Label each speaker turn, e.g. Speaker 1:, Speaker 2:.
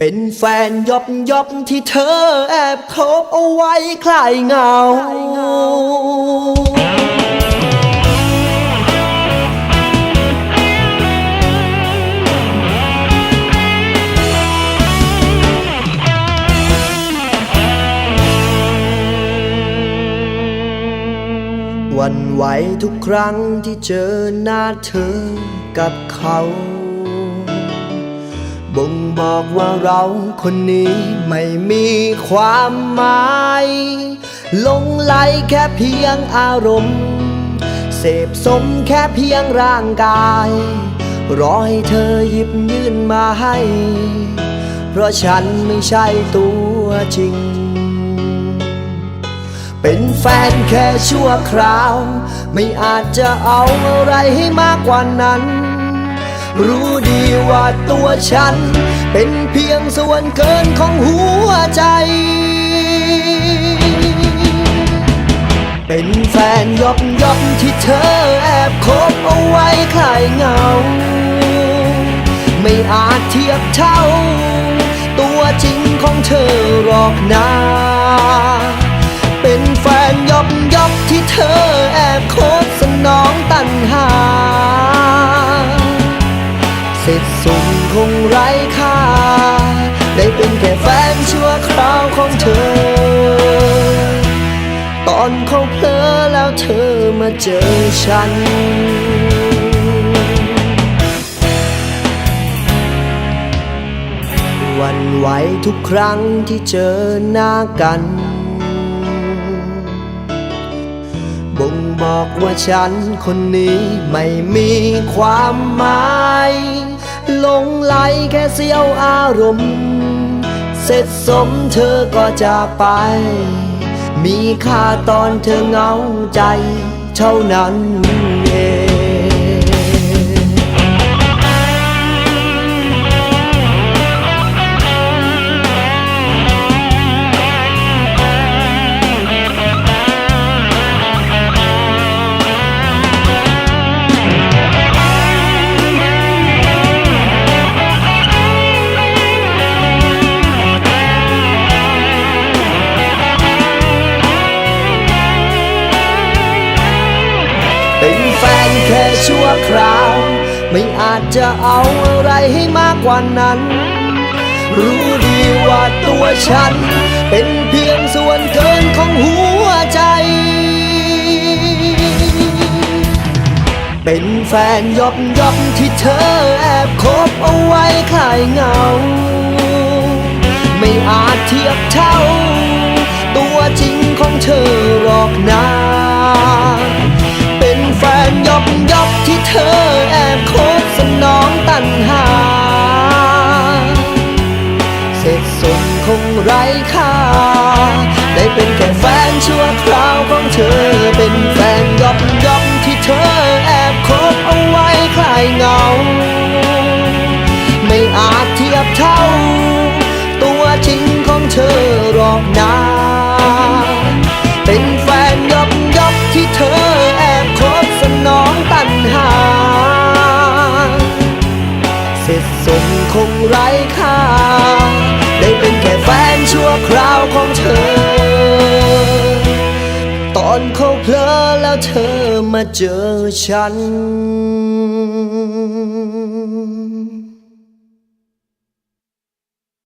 Speaker 1: เป็นแฟนยอบยอบที่เธอแอบคบเอาไว้คลายเหงา วันไหวทุกครั้งที่เจอหน้าเธอกับเขา บ่งบอกว่าเราคนนี้ไม่มีความหมายหลงไหลแค่เพียงอารมณ์ เสพสมแค่เพียงร่างกาย รอให้เธอหยิบยื่นมาให้ เพราะฉันไม่ใช่ตัวจริง เป็นแฟนแค่ชั่วคราว ไม่อาจจะเอาอะไรให้มากกว่านั้น รู้ดีว่าตัวฉัน เป็นเพียงส่วนเกินของหัวใจ เป็นแฟนยอบยอบที่เธอแอบคบเอาไว้คลายเงา ไม่อาจเทียบเท่า ตัวจริงของเธอหรอกนาเป็นแฟนยอบยอบที่เธอแอบคด สร็จสุ่มคงไร้ค่า ได้เป็นแค่แฟนชั่วคราวของเธอ ตอนเขาเพลอแล้วเธอมาเจอฉันวันไหวทุกครั้งที่เจอหน้ากัน บ่งบอกว่าฉันคนนี้ไม่มีความหมาย หลงไหลแค่เสี้ยวอารมณ์ เสร็จสมเธอก็จากไป มีค่าตอนเธอเหงาใจเท่านั้นเองเป็น ชั่วคราว ไม่อาจจะเอาอะไรให้มากกว่านั้น รู้ดีว่าตัวฉัน เป็นเพียงส่วนเกินของหัวใจ เป็นแฟนยอบยอบที่เธอแอบคบเอาไว้คลายเงา ไม่อาจเทียบเท่า คงไร้ค่า ได้เป็นแค่แฟนชั่วคราวของเธอ เป็นแฟนยอบยอบที่เธอแอบคบเอาไว้คลายเหงา ไม่อาจเทียบเท่า ตัวจริงของเธอหรอกนาเป็นแฟนยอบยอบที่เธอแอบคบสนองตันหา เสร็จสมคงไร้ค่า เธอมาเจอฉัน